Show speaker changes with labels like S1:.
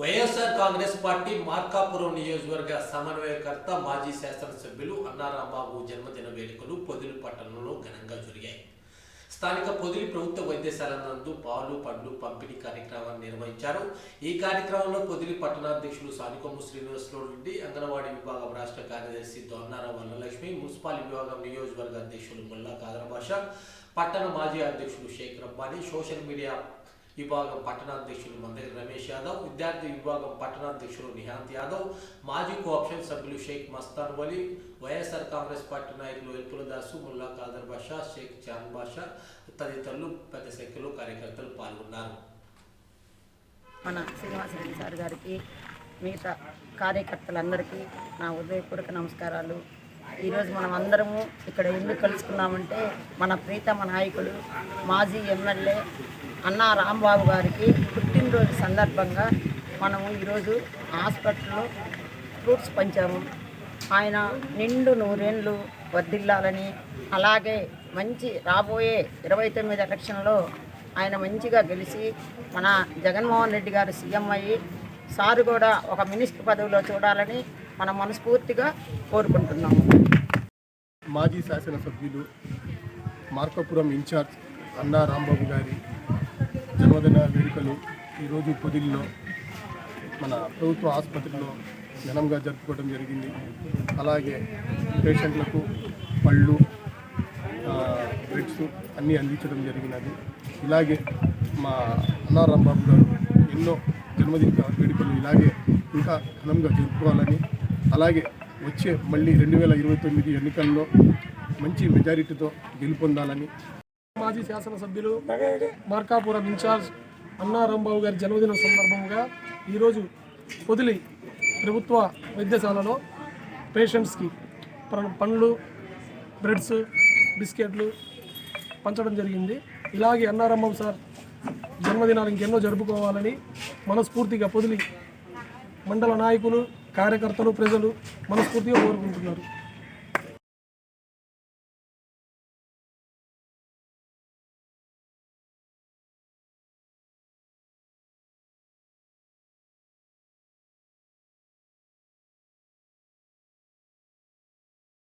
S1: YSR Congress party Markapuram నియోజకవర్గ సమన్వయకర్త మాజీ శాసనసభ్యులు అన్నారాంబాబు జన్మదిన వేడుకలు పొదిలి పట్టణంలో ఘనంగా జరిగాయి. స్థానిక పొదిలి ప్రభుత్వ వైద్యశాల నందు పాలు పండ్లు పంపిణీ కార్యక్రమాన్ని నిర్వహించారు. ఈ కార్యక్రమంలో పొదిలి పట్టణాధ్యక్షులు సానికొమ్ము శ్రీనివాసరావు రెడ్డి అంగన్వాడీ విభాగం రాష్ట్ర కార్యదర్శి దొన్నార వల్లలక్ష్మి మున్సిపల్ విభాగం నియోజకవర్గ అధ్యక్షులు ముల్లా కాదర్ పట్టణ మాజీ అధ్యక్షులు షేక్ రబ్బానీ సోషల్ మీడియా విభాగం పట్టణాధ్యక్షులు మందరి రమేష్ యాదవ్ విద్యార్థి విభాగం పట్టణాధ్యక్షులు నిహాంత్ యాదవ్ మాజీ కోఆప్షన్ సభ్యులు Shaik Mastan Vali YSR Congress party నాయకులు వెల్పుల దాసు ముల్లా కాదర్ బాషా షేక్ చాంద్ బాషా తదితరులు పెద్ద సంఖ్యలో కార్యకర్తలు పాల్గొన్నారు.
S2: మన శ్రీనివాసరెడ్డి సార్ గారికి మిగతా కార్యకర్తలందరికీ నా ఉదయపూర్వక నమస్కారాలు. ఈరోజు మనం అందరము ఇక్కడ ఎందుకు కలుసుకున్నామంటే మన ప్రీతమ నాయకుడు మాజీ ఎమ్మెల్యే అన్నా రాంబాబు గారికి పుట్టినరోజు సందర్భంగా మనము ఈరోజు హాస్పిటల్లో ఫ్రూట్స్ పంచాము. ఆయన నిండు నూరేళ్ళు వర్ధిల్లాలని అలాగే మంచి రాబోయే ఇరవై తొమ్మిది ఎలక్షన్లో ఆయన మంచిగా గెలిచి మన జగన్మోహన్ రెడ్డి గారు సీఎం అయ్యి సారు కూడా ఒక మినిస్టర్ పదవిలో చూడాలని మనం మనస్ఫూర్తిగా కోరుకుంటున్నాము.
S3: మాజీ శాసనసభ్యులు మార్కపురం ఇన్ఛార్జ్ అన్నా రాంబాబు గారి జన్మదిన వేడుకలు ఈరోజు పొదిలిలో మన ప్రభుత్వ ఆసుపత్రిలో ఘనంగా జరుపుకోవడం జరిగింది. అలాగే పేషెంట్లకు పళ్ళు ఆ, బ్రెడ్స్ అన్నీ అందించడం జరిగినది. ఇలాగే మా అన్నారాంబాబు గారు ఎన్నో జన్మదిన వేడుకలు ఇలాగే ఇంకా ఘనంగా జరుపుకోవాలని అలాగే వచ్చే మళ్ళీ రెండు వేల ఇరవై తొమ్మిది ఎన్నికల్లో మంచి మెజారిటీతో గెలుపొందాలని
S4: మాజీ శాసనసభ్యులు మార్కాపురం ఇన్ఛార్జ్ అన్నారాంబాబు గారి జన్మదినం సందర్భంగా ఈరోజు పొదిలి ప్రభుత్వ వైద్యశాలలో పేషెంట్స్కి పండ్లు బ్రెడ్స్ బిస్కెట్లు పంచడం జరిగింది. ఇలాగే అన్నారాంబాబు సార్ జన్మదినాలు ఇంకెన్నో జరుపుకోవాలని మనస్ఫూర్తిగా పొదిలి మండల నాయకులు కార్యకర్తలు ప్రజలు మనస్ఫూర్తిగా కోరుకుంటున్నారు.